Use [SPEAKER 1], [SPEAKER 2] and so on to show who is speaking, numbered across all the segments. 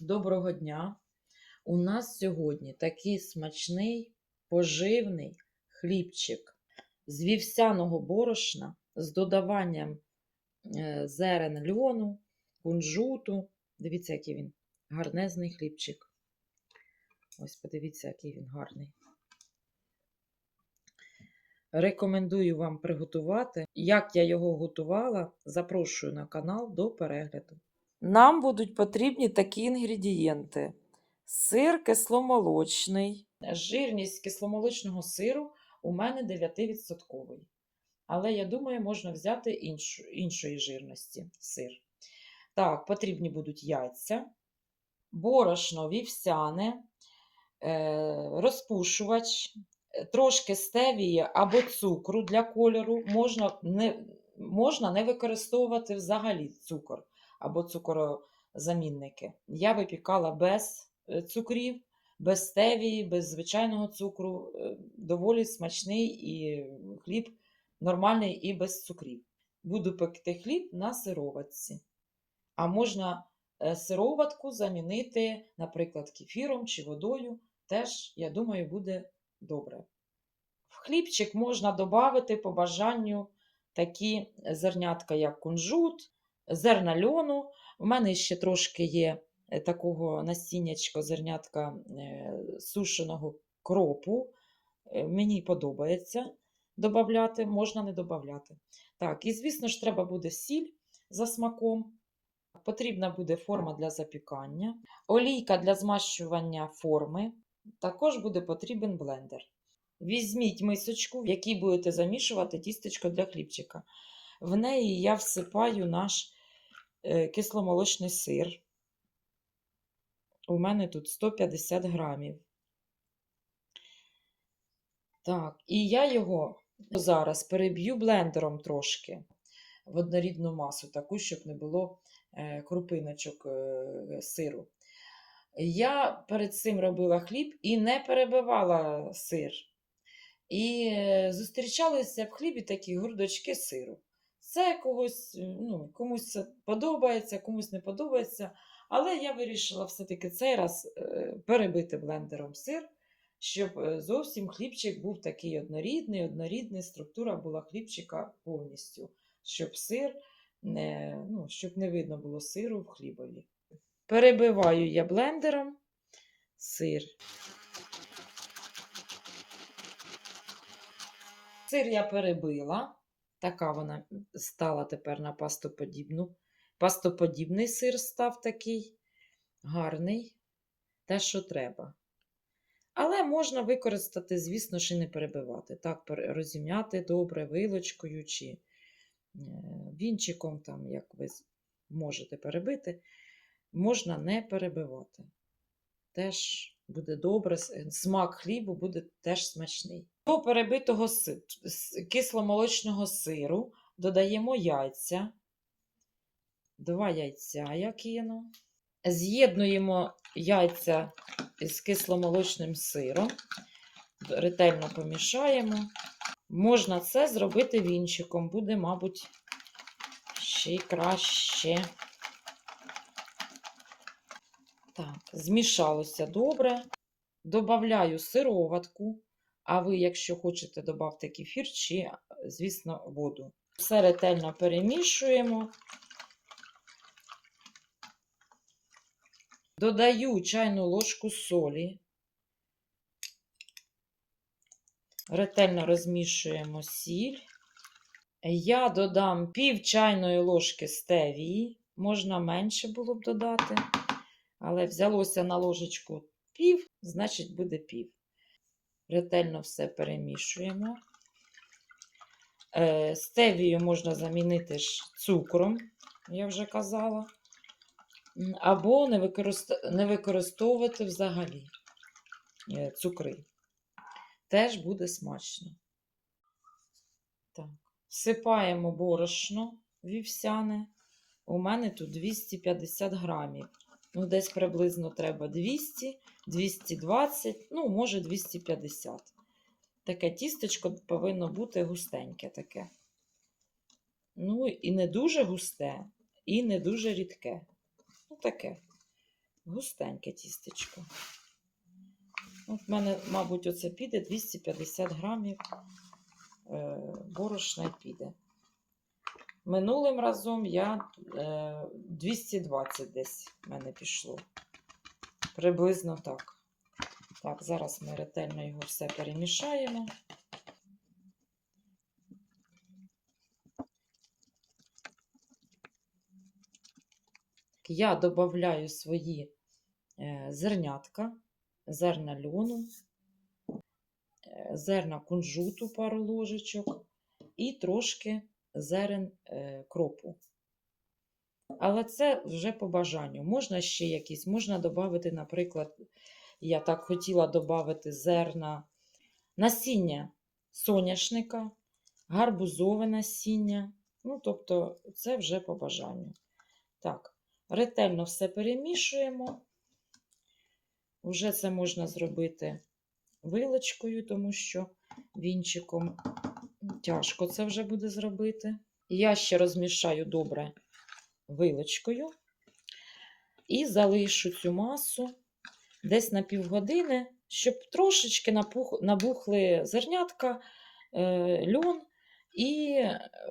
[SPEAKER 1] Доброго дня! У нас сьогодні такий смачний поживний хлібчик з вівсяного борошна з додаванням е, зерен льону, кунжуту. Дивіться, який він гарнезний хлібчик. Ось подивіться, який він гарний. Рекомендую вам приготувати. Як я його готувала, запрошую на канал до перегляду. Нам будуть потрібні такі інгредієнти: сир кисломолочний. Жирність кисломолочного сиру у мене 9%. Але я думаю, можна взяти іншу, іншої жирності сир. Так, потрібні будуть яйця, борошно вівсяне, е, розпушувач, е, трошки стевії або цукру для кольору. Можна не, можна не використовувати взагалі цукор або цукорозамінники. Я випікала без е, цукрів, без стевії, без звичайного цукру. Е, Доволі смачний і хліб нормальний і без цукрів. Буду пекти хліб на сироватці. А можна е, сироватку замінити, наприклад, кефіром чи водою. Теж, я думаю, буде добре. В хлібчик можна додати по бажанню такі зернятка, як кунжут, зерна льону. У мене ще трошки є е, такого насіннячка, зернятка е, сушеного кропу. Е, Мені подобається додати, можна не додати. Так, і звісно ж, треба буде сіль за смаком. Потрібна буде форма для запікання, олійка для змащування форми. Також буде потрібен блендер. Візьміть мисочку, в якій будете замішувати тістечко для хлібчика. В неї я всипаю наш кисломолочний сир. У мене тут 150 грамів. Так, і я його зараз переб'ю блендером трошки в однорідну масу, таку, щоб не було е, крупиночок е, сиру. Я перед цим робила хліб і не перебивала сир. І е, зустрічалися в хлібі такі грудочки сиру. Це когось, е, ну, комусь це подобається, комусь не подобається. Але я вирішила все-таки цей раз е, перебити блендером сир, щоб е, зовсім хлібчик був такий однорідний, однорідний, структура була хлібчика повністю, щоб сир не, ну, щоб не видно було сиру в хлібові. Перебиваю я блендером сир. Сир я перебила. Така вона стала тепер на пастоподібну. Пастоподібний сир став такий гарний, те, що треба. Але можна використати, звісно ж, і не перебивати. Так, розім'яти добре вилочкою чи е, вінчиком, там, як ви можете перебити, можна не перебивати. Теж буде добре, смак хлібу буде теж смачний. До перебитого кисломолочного сиру додаємо яйця. Два яйця я кину. З'єднуємо яйця з кисломолочним сиром. Ретельно помішаємо. Можна це зробити вінчиком, буде, мабуть, ще й краще. Так, змішалося добре. Добавляю сироватку, а ви, якщо хочете, додавте кефір чи, звісно, воду. Все ретельно перемішуємо. Додаю чайну ложку солі. Ретельно розмішуємо сіль. Я додам пів чайної ложки стевії. Можна менше було б додати, але взялося на ложечку пів, значить буде пів. Ретельно все перемішуємо. Е, Стевію можна замінити ж цукром, я вже казала. Або не, використ... не використовувати взагалі е, цукри. Теж буде смачно. Так. Всипаємо борошно вівсяне. У мене тут 250 грамів. Ну, десь приблизно треба 200, 220, ну, може 250. Таке тістечко повинно бути густеньке таке. Ну, і не дуже густе, і не дуже рідке. Ну, таке. густеньке тістечко. От в мене, мабуть, оце піде 250 грамів е, борошна піде. Минулим разом я е, 220 десь в мене пішло. Приблизно так. Так, зараз ми ретельно його все перемішаємо. Я додаю свої е, зернятка, зерна льону, е, зерна кунжуту пару ложечок і трошки зерен е, кропу. Але це вже по бажанню. Можна ще якісь, можна додати, наприклад, я так хотіла додати зерна насіння соняшника, гарбузове насіння. Ну, тобто, це вже по бажанню. Так, ретельно все перемішуємо. Вже це можна зробити вилочкою, тому що вінчиком тяжко це вже буде зробити. Я ще розмішаю добре вилочкою і залишу цю масу десь на півгодини, щоб трошечки напух, набухли зернятка, е, льон і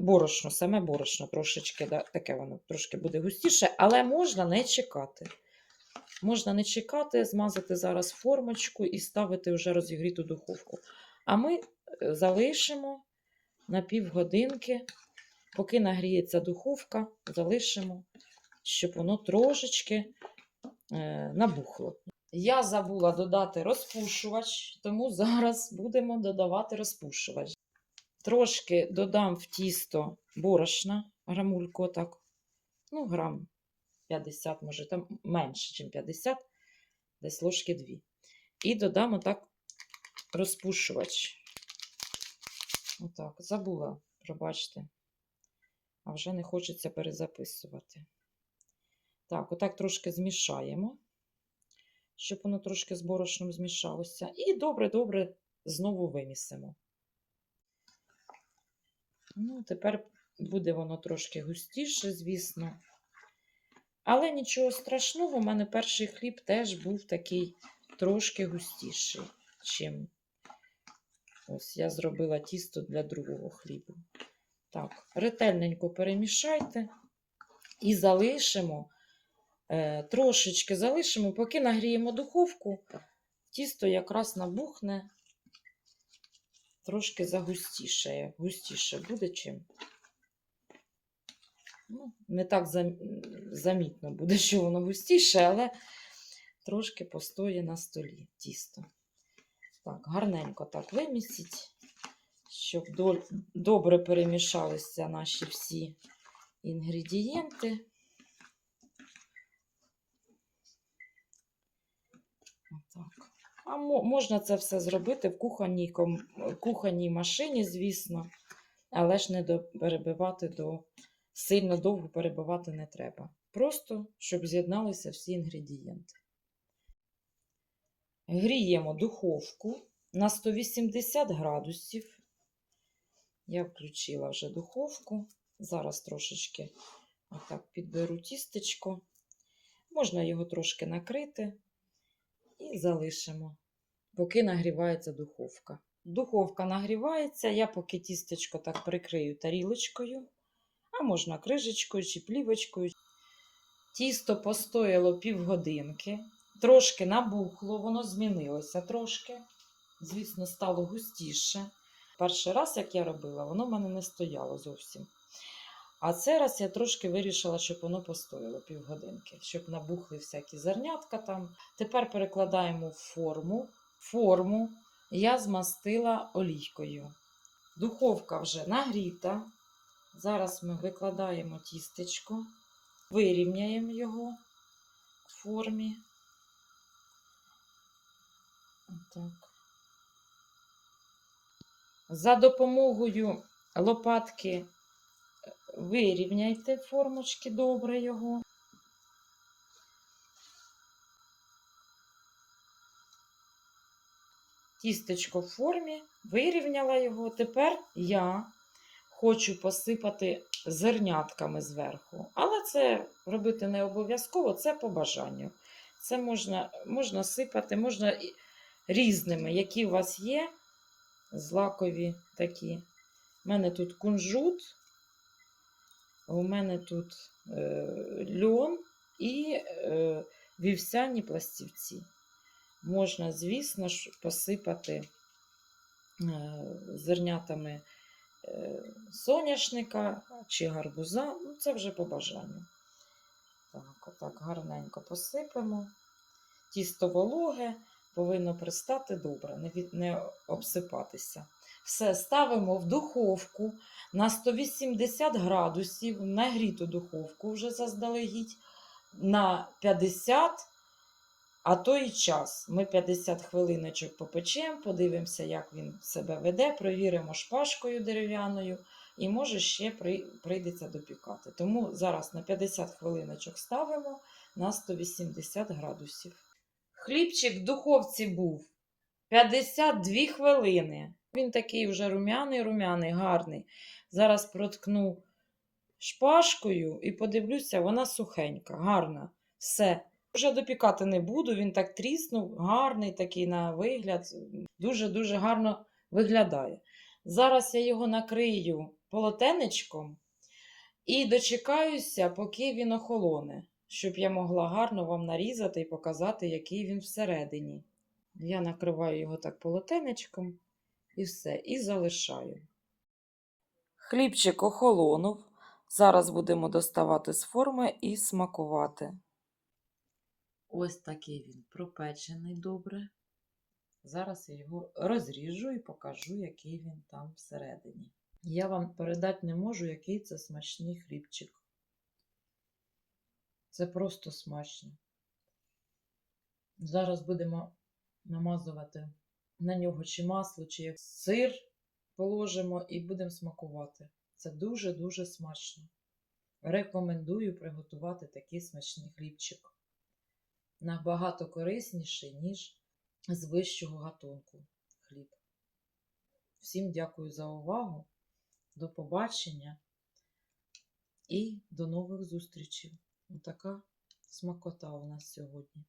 [SPEAKER 1] борошно, саме борошно трошечки, да, таке воно трошки буде густіше, але можна не чекати. Можна не чекати, змазати зараз формочку і ставити вже розігріту духовку. А ми е, залишимо на півгодинки, поки нагріється духовка, залишимо, щоб воно трошечки е, набухло. Я забула додати розпушувач, тому зараз будемо додавати розпушувач. Трошки додам в тісто борошна, грамульку, так, ну, грам 50, може, там менше, ніж 50, десь ложки 2. І додам отак розпушувач. Отак, забула, пробачте. А вже не хочеться перезаписувати. Так, отак трошки змішаємо, щоб воно трошки з борошном змішалося. І добре-добре знову вимісимо. Ну, тепер буде воно трошки густіше, звісно. Але нічого страшного, у мене перший хліб теж був такий трошки густіший, чим ось я зробила тісто для другого хлібу. Так, ретельненько перемішайте і залишимо, е, трошечки залишимо, поки нагріємо духовку, тісто якраз набухне, трошки загустіше, густіше буде чим. Ну, не так зам- замітно буде, що воно густіше, але трошки постоє на столі тісто. Так, гарненько так вимісіть, щоб добре перемішалися наші всі інгредієнти. Отак. А можна це все зробити в кухонній, кухонній машині, звісно, але ж не до, перебивати до сильно довго перебивати не треба. Просто, щоб з'єдналися всі інгредієнти. Гріємо духовку на 180 градусів. Я включила вже духовку. Зараз трошечки отак підберу тістечко. Можна його трошки накрити і залишимо, поки нагрівається духовка. Духовка нагрівається, я поки тістечко так прикрию тарілочкою а можна крижечкою чи плівочкою. Тісто постояло півгодинки, трошки набухло, воно змінилося трошки. Звісно, стало густіше. Перший раз, як я робила, воно в мене не стояло зовсім. А цей раз я трошки вирішила, щоб воно постояло півгодинки, щоб набухли всякі зернятка там. Тепер перекладаємо в форму. Форму я змастила олійкою. Духовка вже нагріта. Зараз ми викладаємо тістечко, вирівняємо його в формі. Отак. За допомогою лопатки вирівняйте формочки добре його. Тістечко в формі, вирівняла його. Тепер я хочу посипати зернятками зверху. Але це робити не обов'язково, це по бажанню. Це можна, можна сипати, можна різними, які у вас є, злакові такі. У мене тут кунжут, у мене тут е, льон і е, вівсяні пластівці. Можна, звісно ж, посипати е, зернятами е, соняшника чи гарбуза. Ну, це вже по бажанню. Так, отак гарненько посипемо. Тісто вологе повинно пристати добре, не, від, не обсипатися. Все ставимо в духовку на 180 градусів, нагріту духовку вже заздалегідь, на 50, а то і час. Ми 50 хвилиночок попечемо, подивимося, як він себе веде, провіримо шпажкою дерев'яною і може ще при- прийдеться допікати. Тому зараз на 50 хвилиночок ставимо на 180 градусів. Хлібчик в духовці був 52 хвилини. Він такий вже рум'яний, рум'яний, гарний. Зараз проткну шпажкою і подивлюся, вона сухенька, гарна. Все. Вже допікати не буду, він так тріснув, гарний такий на вигляд, дуже-дуже гарно виглядає. Зараз я його накрию полотенечком і дочекаюся, поки він охолоне, щоб я могла гарно вам нарізати і показати, який він всередині. Я накриваю його так полотенечком і все, і залишаю. Хлібчик охолонув. Зараз будемо доставати з форми і смакувати. Ось такий він пропечений добре. Зараз я його розріжу і покажу, який він там всередині. Я вам передати не можу, який це смачний хлібчик. Це просто смачно. Зараз будемо намазувати на нього чи масло, чи як сир положимо і будемо смакувати. Це дуже-дуже смачно. Рекомендую приготувати такий смачний хлібчик. Набагато корисніший, ніж з вищого гатунку хліб. Всім дякую за увагу. До побачення і до нових зустрічей. Така смакота у нас сьогодні.